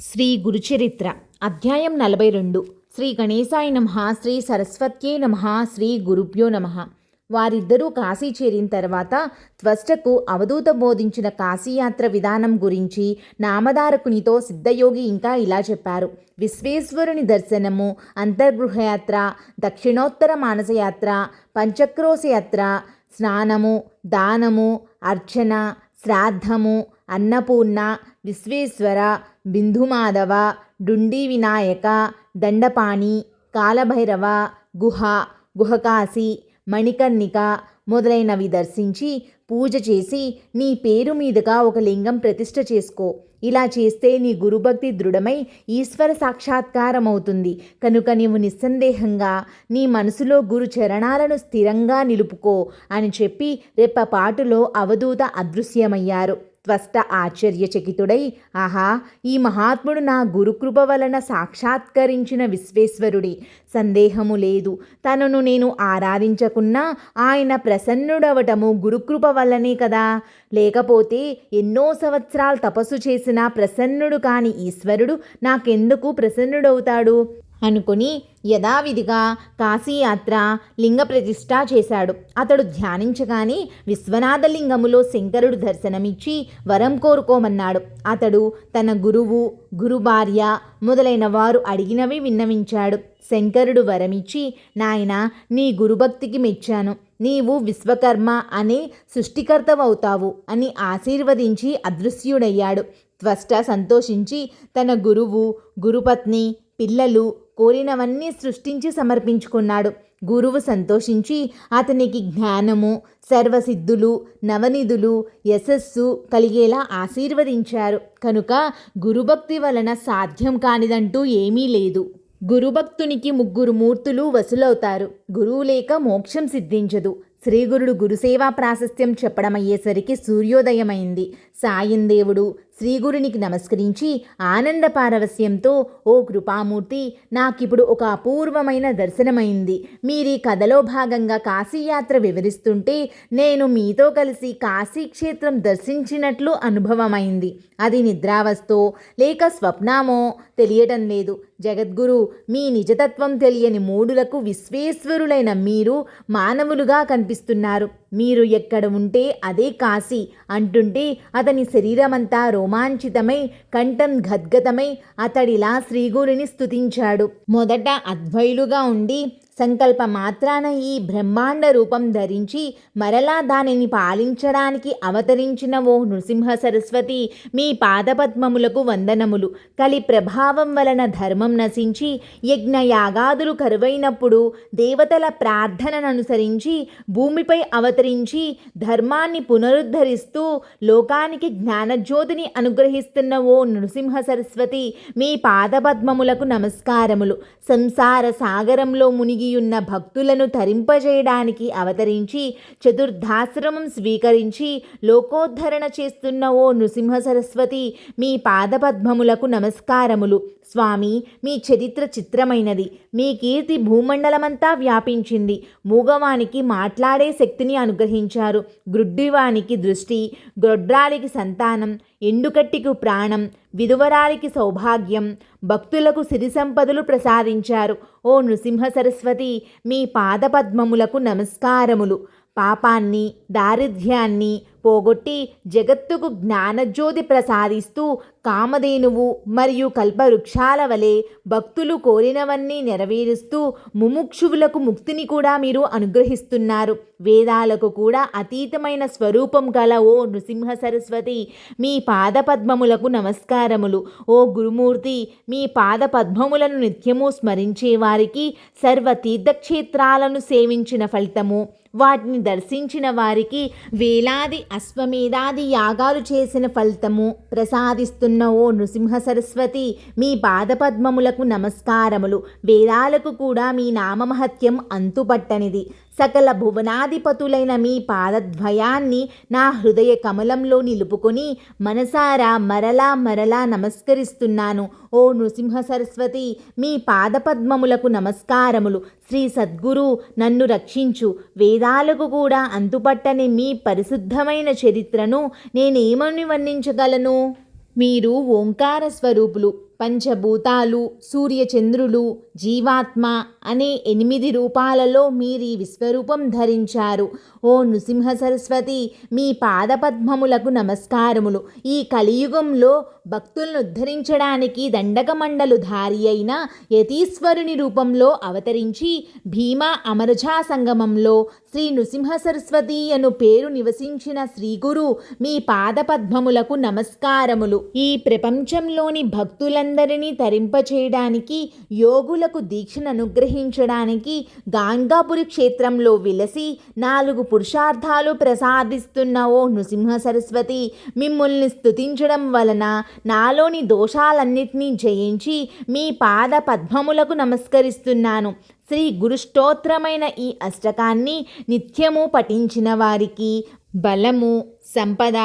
శ్రీ గురుచరిత్ర అధ్యాయం నలభై రెండు. శ్రీ గణేశాయ నమ శ్రీ సరస్వత్యే నమ శ్రీ గురుభ్యో నమ. వారిద్దరూ కాశీ చేరిన తర్వాత త్వష్టకు అవధూత బోధించిన కాశీయాత్ర విధానం గురించి నామధారకునితో సిద్ధయోగి ఇంకా ఇలా చెప్పారు. విశ్వేశ్వరుని దర్శనము అంతర్గృహయాత్ర దక్షిణోత్తర మానసయాత్ర పంచక్రోశయాత్ర స్నానము దానము అర్చన శ్రాద్ధము అన్నపూర్ణ విశ్వేశ్వర బిందుమాధవ డుండి వినాయక దండపాణి కాలభైరవ గుహ గుహకాశి మణికర్ణిక మొదలైనవి దర్శించి పూజ చేసి నీ పేరు మీదుగా ఒక లింగం ప్రతిష్ఠ చేసుకో. ఇలా చేస్తే నీ గురుభక్తి దృఢమై ఈశ్వర సాక్షాత్కారం అవుతుంది కనుక నీవు నిస్సందేహంగా నీ మనసులో గురు చరణాలను స్థిరంగా నిలుపుకో అని చెప్పి రెప్పపాటులో అవధూత అదృశ్యమయ్యారు. త్వష్ట ఆశ్చర్యచకితుడై ఆహా ఈ మహాత్ముడు నా గురుకృప వలన సాక్షాత్కరించిన విశ్వేశ్వరుడి. సందేహము లేదు. తనను నేను ఆరాధించకున్నా ఆయన ప్రసన్నుడవటము గురుకృప వల్లనే కదా. లేకపోతే ఎన్నో సంవత్సరాలు తపస్సు చేసిన ప్రసన్నుడు కాని ఈశ్వరుడు నాకెందుకు ప్రసన్నుడవుతాడు? అనుకుని యథావిధిగా కాశీయాత్ర లింగ ప్రతిష్ఠ చేశాడు. అతడు ధ్యానించగానే విశ్వనాథలింగములో శంకరుడు దర్శనమిచ్చి వరం కోరుకోమన్నాడు. అతడు తన గురువు గురుభార్య మొదలైన వారు అడిగినవి విన్నవించాడు. శంకరుడు వరమిచ్చి నాయన నీ గురుభక్తికి మెచ్చాను. నీవు విశ్వకర్మ అనే సృష్టికర్తవవుతావు అని ఆశీర్వదించి అదృశ్యుడయ్యాడు. త్వష్ట సంతోషించి తన గురువు గురుపత్ని పిల్లలు కోరినవన్నీ సృష్టించి సమర్పించుకున్నాడు. గురువు సంతోషించి అతనికి జ్ఞానము సర్వసిద్ధులు నవనిధులు యశస్సు కలిగేలా ఆశీర్వదించారు. కనుక గురుభక్తి వలన సాధ్యం కానిదంటూ ఏమీ లేదు. గురుభక్తునికి ముగ్గురు మూర్తులు వసులవుతారు. గురువు లేక మోక్షం సిద్ధించదు. శ్రీగురుడు గురుసేవా ప్రాశస్త్యం చెప్పడమయ్యేసరికి సూర్యోదయమైంది. సాయం దేవుడు. శ్రీగురునికి నమస్కరించి ఆనంద పారవస్యంతో ఓ కృపామూర్తి నాకిప్పుడు ఒక అపూర్వమైన దర్శనమైంది. మీరీ కథలో భాగంగా కాశీయాత్ర వివరిస్తుంటే నేను మీతో కలిసి కాశీక్షేత్రం దర్శించినట్లు అనుభవమైంది. అది నిద్రావస్థో లేక స్వప్నామో తెలియటం లేదు. జగద్గురు మీ నిజతత్వం తెలియని మూడులకు విశ్వేశ్వరులైన మీరు మానవులుగా కనిపిస్తున్నారు. మీరు ఎక్కడ ఉంటే అదే కాశీ. అంటుంటే అతను శరీరమంతా రోమాంచితమై కంఠం గద్గతమై అతడిలా శ్రీగురిని స్తుతించాడు. మొదట అద్వైలుగా ఉండి సంకల్ప మాత్రాన ఈ బ్రహ్మాండ రూపం ధరించి మరలా దానిని పాలించడానికి అవతరించిన ఓ నృసింహ సరస్వతి మీ పాదపద్మములకు వందనములు. కలి ప్రభావం వలన ధర్మం నశించి యజ్ఞయాగాదులు కరువైనప్పుడు దేవతల ప్రార్థనను అనుసరించి భూమిపై అవతరించి ధర్మాన్ని పునరుద్ధరిస్తూ లోకానికి జ్ఞానజ్యోతిని అనుగ్రహిస్తున్న ఓ నృసింహ సరస్వతి మీ పాదపద్మములకు నమస్కారములు. సంసార సాగరంలో మునిగి ఉన్న భక్తులను తరింపజేయడానికి అవతరించి చతుర్ధాశ్రమం స్వీకరించి లోకోద్ధరణ చేస్తున్న ఓ నృసింహ సరస్వతి మీ పాదపద్మములకు నమస్కారములు. స్వామి మీ చరిత్ర చిత్రమైనది. మీ కీర్తి భూమండలమంతా వ్యాపించింది. మూగవానికి మాట్లాడే శక్తిని అనుగ్రహించారు. గ్రుడ్డివానికి దృష్టి గొడ్రాలికి సంతానం ఎండుకట్టికి ప్రాణం విధువరాలికి సౌభాగ్యం భక్తులకు సిరి సంపదలు ప్రసాదించారు. ఓ నృసింహ సరస్వతి మీ పాదపద్మములకు నమస్కారములు. పాపాన్ని దారిద్ర్యాన్ని పోగొట్టి జగత్తుకు జ్ఞానజ్యోతి ప్రసాదిస్తూ కామధేనువు మరియు కల్పవృక్షాల వలె భక్తులు కోరినవన్నీ నెరవేరుస్తూ ముముక్షువులకు ముక్తిని కూడా మీరు అనుగ్రహిస్తున్నారు. వేదాలకు కూడా అతీతమైన స్వరూపం గల ఓ నృసింహ సరస్వతి మీ పాదపద్మములకు నమస్కారములు. ఓ గురుమూర్తి మీ పాదపద్మములను నిత్యము స్మరించే వారికి సర్వ తీర్థక్షేత్రాలను సేవించిన ఫలితము. వాటిని దర్శించిన వారికి వేలాది అశ్వమేధాది యాగాలు చేసిన ఫలితము. ప్రసాదిస్తున్న ఓ నృసింహ సరస్వతి మీ పాదపద్మములకు నమస్కారములు. వేదాలకు కూడా మీ నామమహత్యం అంతుపట్టనిది. సకల భువనాధిపతులైన మీ పాదద్వయాన్ని నా హృదయ కమలంలో నిలుపుకొని మనసారా మరలా మరలా నమస్కరిస్తున్నాను. ఓ నృసింహ సరస్వతి మీ పాదపద్మములకు నమస్కారములు. శ్రీ సద్గురు నన్ను రక్షించు. వేదాలకు కూడా అంతుపట్టని మీ పరిశుద్ధమైన చరిత్రను నేనేమని వర్ణించగలను? మీరు ఓంకార స్వరూపులు పంచభూతాలు సూర్యచంద్రులు జీవాత్మ అనే ఎనిమిది రూపాలలో మీరు ఈ విశ్వరూపం ధరించారు. ఓ నృసింహ సరస్వతి మీ పాదపద్మములకు నమస్కారములు. ఈ కలియుగంలో భక్తులను ఉద్ధరించడానికి దండకమండలు ధారి అయిన యతీశ్వరుని రూపంలో అవతరించి భీమా అమరజా సంగమంలో శ్రీ నృసింహ సరస్వతి అను పేరు నివసించిన శ్రీగురు మీ పాదపద్మములకు నమస్కారములు. ఈ ప్రపంచంలోని భక్తులందరినీ తరింపచేయడానికి యోగులకు దీక్షను అనుగ్రహించడానికి గాంగాపురి క్షేత్రంలో విలసి నాలుగు పురుషార్థాలు ప్రసాదిస్తున్న ఓ నృసింహ సరస్వతి మిమ్మల్ని స్తుతించడం వలన నాలోని దోషాలన్నిటినీ జయించి మీ పాద పద్మములకు నమస్కరిస్తున్నాను. శ్రీ గురుష్టోత్రమైన ఈ అష్టకాన్ని నిత్యము పఠించిన వారికి బలము సంపద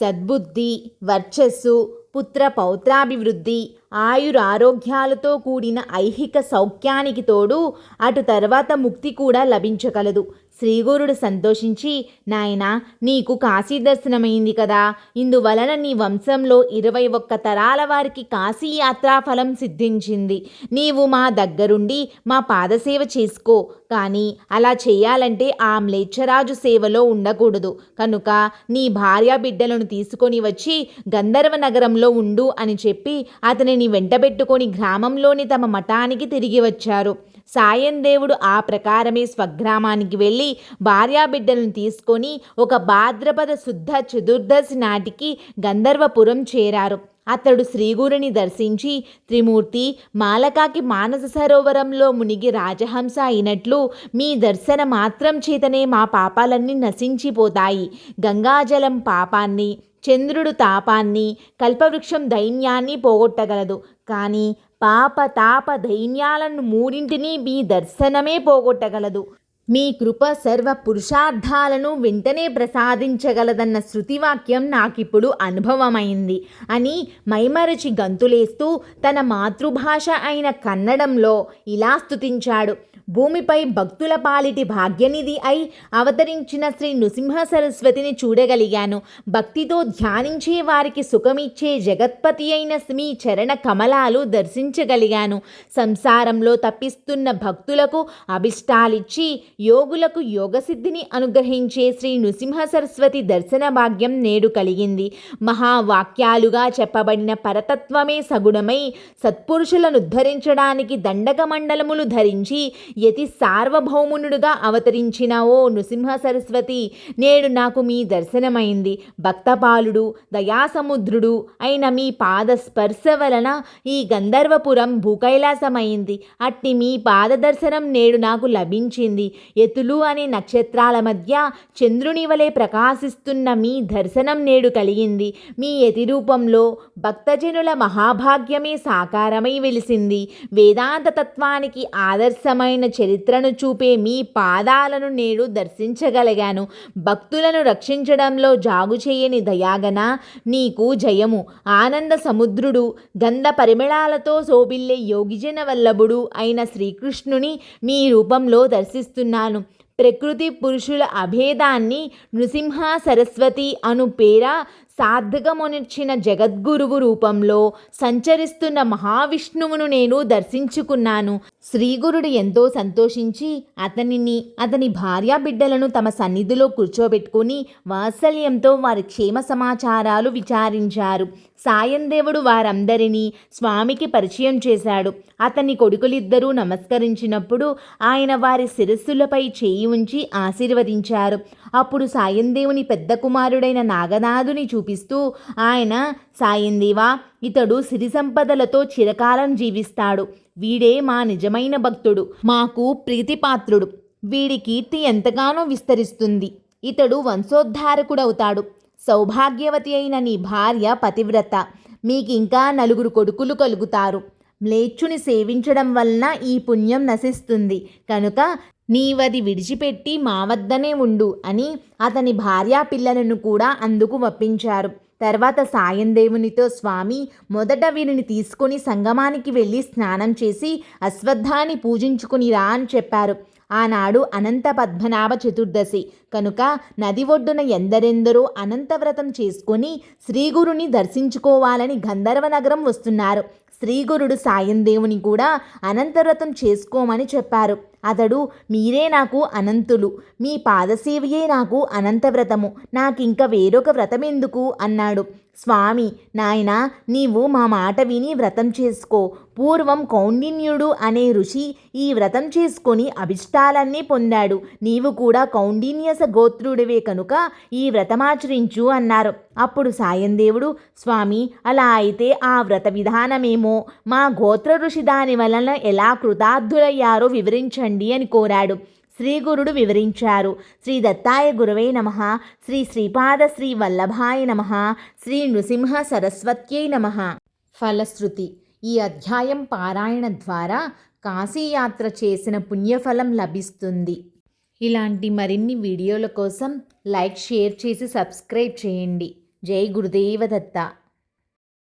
సద్బుద్ధి వర్చస్సు పుత్ర పౌత్రాభివృద్ధి ఆయురారోగ్యాలతో కూడిన ఐహిక సౌఖ్యానికి తోడు అటు తర్వాత ముక్తి కూడా లభించగలదు. శ్రీగురుడు సంతోషించి నాయనా నీకు కాశీ దర్శనమైంది కదా. ఇందువలన నీ వంశంలో ఇరవై ఒక్క తరాల వారికి కాశీ యాత్రాఫలం సిద్ధించింది. నీవు మా దగ్గరుండి మా పాదసేవ చేసుకో. కానీ అలా చేయాలంటే ఆ మ్లేచ్ఛరాజు సేవలో ఉండకూడదు. కనుక నీ భార్య బిడ్డలను తీసుకొని వచ్చి గంధర్వ నగరంలో ఉండు అని చెప్పి అతనిని వెంటబెట్టుకొని గ్రామంలోని తమ మఠానికి తిరిగి వచ్చారు. సాయం దేవుడు ఆ ప్రకారమే స్వగ్రామానికి వెళ్ళి భార్యాబిడ్డలను తీసుకొని ఒక భాద్రపద శుద్ధ చతుర్దశి నాటికి గంధర్వపురం చేరారు. అతడు శ్రీగురుని దర్శించి త్రిమూర్తి మాలకాకి మానస సరోవరంలో మునిగి రాజహంస అయినట్లు మీ దర్శన మాత్రం చేతనే మా పాపాలన్నీ నశించిపోతాయి. గంగాజలం పాపాన్ని చంద్రుడు తాపాన్ని కల్పవృక్షం దైన్యాన్ని పోగొట్టగలదు. కానీ పాప తాప దైన్యాలను మూడింటిని మీ దర్శనమే పోగొట్టగలదు. మీ కృప సర్వ పురుషార్థాలను వెంటనే ప్రసాదించగలదన్న శృతివాక్యం నాకిప్పుడు అనుభవమైంది. అని మైమరచి గంతులేస్తూ తన మాతృభాష అయిన కన్నడంలో ఇలా స్తుతించాడు. భూమిపై భక్తుల పాలిటి భాగ్యనిధి అయి అవతరించిన శ్రీ నృసింహ సరస్వతిని చూడగలిగాను. భక్తితో ధ్యానించే వారికి సుఖమిచ్చే జగత్పతి అయిన మీ చరణ కమలాలు దర్శించగలిగాను. సంసారంలో తప్పిస్తున్న భక్తులకు అభిష్టాలిచ్చి యోగులకు యోగసిద్ధిని అనుగ్రహించే శ్రీ నృసింహ సరస్వతి దర్శన భాగ్యం నేడు కలిగింది. మహావాక్యాలుగా చెప్పబడిన పరతత్వమే సగుణమై సత్పురుషులను ఉద్ధరించడానికి దండక మండలములు ధరించి యతి సార్వభౌమునుడుగా అవతరించిన ఓ నృసింహ సరస్వతి నేడు నాకు మీ దర్శనమైంది. భక్తపాలుడు దయాసముద్రుడు అయిన మీ పాద స్పర్శ వలన ఈ గంధర్వపురం భూకైలాసమైంది. అట్టి మీ పాద దర్శనం నేడు నాకు లభించింది. ఎతులు అనే నక్షత్రాల మధ్య చంద్రుని వలె ప్రకాశిస్తున్న మీ దర్శనం నేడు కలిగింది. మీ యతి రూపంలో భక్తజనుల మహాభాగ్యమే సాకారమై వెలిసింది. వేదాంత తత్వానికి ఆదర్శమైన చరిత్రను చూపే మీ పాదాలను నేడు దర్శించగలిగాను. భక్తులను రక్షించడంలో జాగు చేయని దయాగన నీకు జయము. ఆనంద సముద్రుడు గంధ పరిమళాలతో శోభిల్లే యోగిజన వల్లభుడు అయిన శ్రీకృష్ణుని మీ రూపంలో దర్శిస్తున్నాను ప్రకృతి పురుషుల అభేదాన్ని నృసింహ సరస్వతి అను పేర సార్థకమునిచ్చిన జగద్గురువు రూపంలో సంచరిస్తున్న మహావిష్ణువును నేను దర్శించుకున్నాను. శ్రీగురుడు ఎంతో సంతోషించి అతనిని అతని భార్య బిడ్డలను తమ సన్నిధిలో కూర్చోబెట్టుకుని వాత్సల్యంతో వారి క్షేమ సమాచారాలు విచారించారు. సాయం దేవుడు వారందరినీ స్వామికి పరిచయం చేశాడు. అతని కొడుకులిద్దరూ నమస్కరించినప్పుడు ఆయన వారి శిరస్సులపై చేయి ఉంచి ఆశీర్వదించారు. అప్పుడు సాయం దేవుని పెద్ద కుమారుడైన నాగనాథుని చూపిస్తూ ఆయన సాయందేవా ఇతడు సిరి సంపదలతో చిరకాలం జీవిస్తాడు. వీడే మా నిజమైన భక్తుడు మాకు ప్రీతిపాత్రుడు. వీడి కీర్తి ఎంతగానో విస్తరిస్తుంది. ఇతడు వంశోద్ధారకుడవుతాడు. సౌభాగ్యవతి అయిన నీ భార్య పతివ్రత. మీకింకా నలుగురు కొడుకులు కలుగుతారు. మ్లేచ్చుని సేవించడం వలన ఈ పుణ్యం నశిస్తుంది. కనుక నీవది విడిచిపెట్టి మా వద్దనే ఉండు అని అతని భార్యా పిల్లలను కూడా అందుకు ఒప్పించారు తర్వాత సాయం దేవునితో స్వామి మొదట వీరిని తీసుకొని సంగమానికి వెళ్ళి స్నానం చేసి అశ్వత్థాన్ని పూజించుకుని రా అని చెప్పారు. ఆనాడు అనంత పద్మనాభ చతుర్దశి. కనుక నది ఒడ్డున ఎందరెందరో అనంతవ్రతం చేసుకొని శ్రీగురుని దర్శించుకోవాలని గంధర్వ నగరం వస్తున్నారు. శ్రీగురుడు సాయందేవుని కూడా అనంతవ్రతం చేసుకోమని చెప్పారు. అతడు మీరే నాకు అనంతులు. మీ పాదసేవయే నాకు అనంతవ్రతము. నాకింక వేరొక వ్రతం ఎందుకు అన్నాడు. స్వామి నాయనా నీవు మా మాట విని వ్రతం చేసుకో. పూర్వం కౌండిన్యుడు అనే ఋషి ఈ వ్రతం చేసుకొని అభిష్టాలన్నీ పొందాడు. నీవు కూడా కౌండిన్యస గోత్రుడివే కనుక ఈ వ్రతమాచరించు అన్నారు. అప్పుడు సాయందేవుడు స్వామి అలా అయితే ఆ వ్రత విధానమేమో? మా గోత్ర ఋషి దాని వలన ఎలా కృతార్థులయ్యారో వివరించండి అని కోరాడు. శ్రీగురుడు వివరించారు. శ్రీ దత్తాయ గురవే నమ. శ్రీ శ్రీపాద శ్రీ వల్లభాయ నమ. శ్రీ నృసింహ సరస్వత్యై నమ. ఫలశ్రుతి. ఈ అధ్యాయం పారాయణ ద్వారా కాశీయాత్ర చేసిన పుణ్యఫలం లభిస్తుంది. ఇలాంటి మరిన్ని వీడియోల కోసం లైక్ షేర్ చేసి సబ్స్క్రైబ్ చేయండి. జై గురుదేవ దత్త.